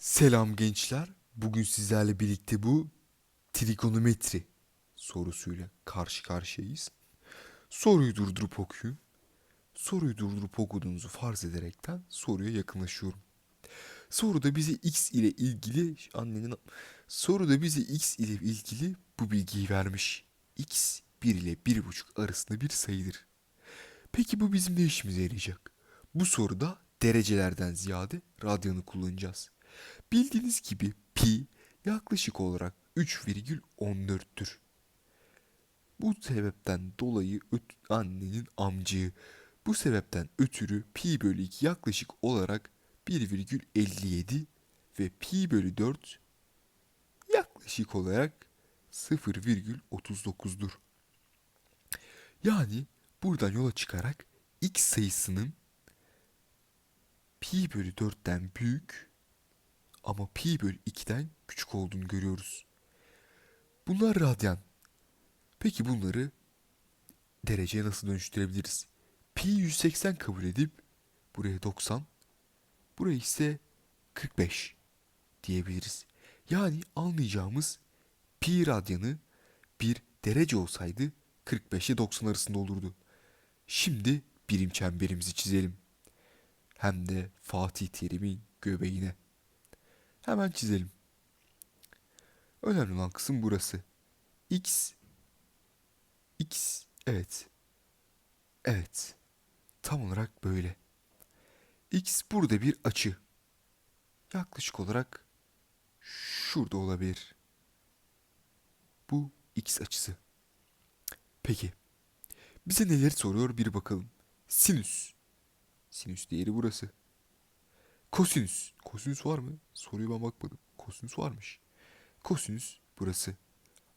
Selam gençler. Bugün sizlerle birlikte bu trigonometri sorusuyla karşı karşıyayız. Soruyu durdurup okuyun. Soruyu durdurup okuduğunuzu farz ederekten soruya yakınlaşıyorum. Soruda bize x ile ilgili annenin soruda bize x ile ilgili bu bilgiyi vermiş. x 1 ile 1,5 arasında bir sayıdır. Peki bu bizim ne işimize yarayacak? Bu soruda derecelerden ziyade radyanı kullanacağız. Bildiğiniz gibi pi yaklaşık olarak 3,14'tür. Bu sebepten dolayı annenin amcığı bu sebepten ötürü pi bölü 2 yaklaşık olarak 1,57 ve pi bölü 4 yaklaşık olarak 0,39'dur. Yani buradan yola çıkarak x sayısının pi bölü 4'ten büyük ama pi bölü 2'den küçük olduğunu görüyoruz. Bunlar radyan. Peki bunları dereceye nasıl dönüştürebiliriz? Pi 180 kabul edip buraya 90, buraya ise 45 diyebiliriz. Yani anlayacağımız pi radyanı bir derece olsaydı 45 ile 90 arasında olurdu. Şimdi birim çemberimizi çizelim. Hem de Fatih Terim'in göbeğine. Hemen çizelim. Önemli olan kısım burası. X X evet. Evet. Tam olarak böyle. X burada bir açı. Yaklaşık olarak şurada olabilir. Bu X açısı. Peki. Bize neler soruyor bir bakalım. Sinüs. Sinüs değeri burası. Kosinüs. Kosinüs var mı? Soruyu ben bakmadım. Kosinüs varmış. Kosinüs burası.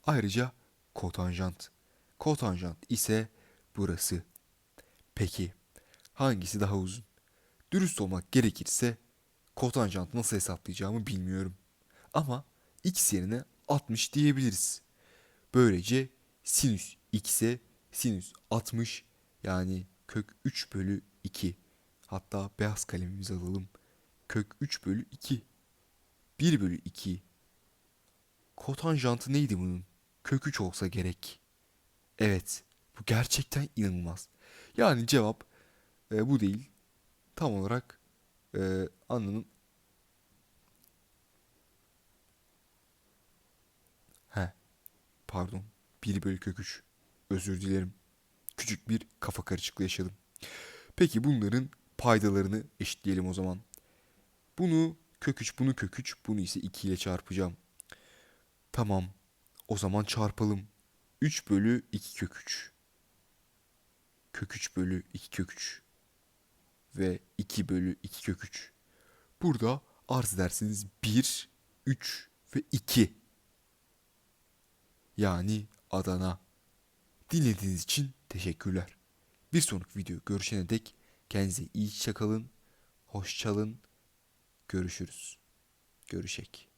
Ayrıca kotanjant. Kotanjant ise burası. Peki hangisi daha uzun? Dürüst olmak gerekirse kotanjant nasıl hesaplayacağımı bilmiyorum. Ama x yerine 60 diyebiliriz. Böylece sinüs x'e sinüs 60 yani kök 3 bölü 2. Hatta beyaz kalemimizi alalım. Kök 3 bölü 2. 1 bölü 2. Kotanjantı neydi bunun? Kök 3 olsa gerek. Evet. Bu gerçekten inanılmaz. Yani cevap e, bu değil. Tam olarak e, anının He. Pardon. 1 bölü kök 3. Özür dilerim. Küçük bir kafa karışıklığı yaşadım. Peki bunların paydalarını eşitleyelim o zaman. Bunu kök 3, bunu kök 3, bunu ise 2 ile çarpacağım. Tamam. O zaman çarpalım. 3 bölü 2 kök 3. Kök 3 bölü 2 kök 3. Ve 2 bölü 2 kök 3. Burada arz ederseniz 1, 3 ve 2. Yani Adana. Dinlediğiniz için teşekkürler. Bir sonraki video görüşene dek kendinize iyi kalın, hoşçalın, görüşürüz. Görüşek.